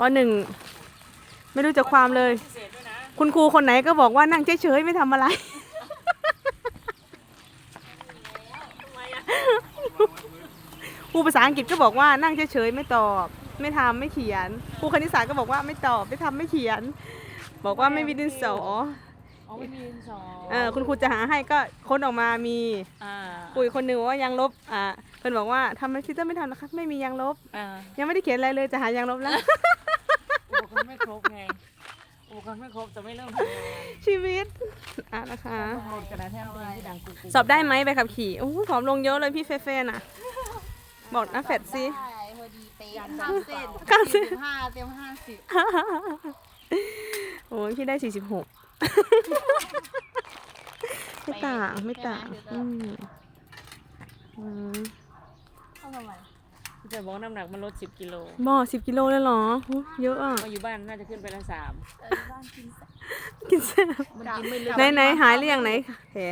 ปหนึ่งไม่รู้จักความเลย คุณครูคนไหนก็บอกว่านั่งเฉยๆไม่ทำอะไร ครูภาษาอังกฤษก็บอกว่านั่งเฉยๆไม่ตอบ ไม่ทำไม่เขียน ครูคณิตศาสตร์ก็บอกว่าไม่ตอบไม่ทำไม่เขียน บอกว่าไม่มีดินสออ๋อไม่มีดินสอเออคุณครูจะหาให้ก็ค้นออกมามีอ่าคุยคนหนึ่งบอกว่ายางลบอ่าเพิ่นบอกว่าทำไมซิสเตอร์ไม่ทำนะคะไม่มียางลบอ่ายังไม่ได้เขียนอะไรเลยจะหายางลบแล้ว อุปกรณ์ไม่ครบไงอุปกรณ์ไม่ครบจะไม่เริ่มทำงานชีวิตอะนะคะ ต้องโหลดกระดาษแท่งตัวที่ดังกุ๊กกุ๊กสอบได้ไหมใบขับขี่โอ้โหผอมลงเยอะเลยพี่เฟเฟน่ะ บอกนะเฟดซิ ได้พอดีเป๊ะข้ามเส้นข้ามเส้น สี่สิบห้าเต็มห้าสิบโอ้ยพี่ได้สี่สิบหกไม่ต่าง ไม่ต่างอืมอืม เข้าทำไม จะบอกว่าน้ำหนักมันลด10กิโลบ่สิบกิโลเลยเหรอโอ้เยอะอะ มาอยู่บ้านน่าจะขึ้นไปละสามเออบ้านกินแซ่บกินแซ่บมันกินไม่ลึกไหนไหนหายหรือยังไหนแผล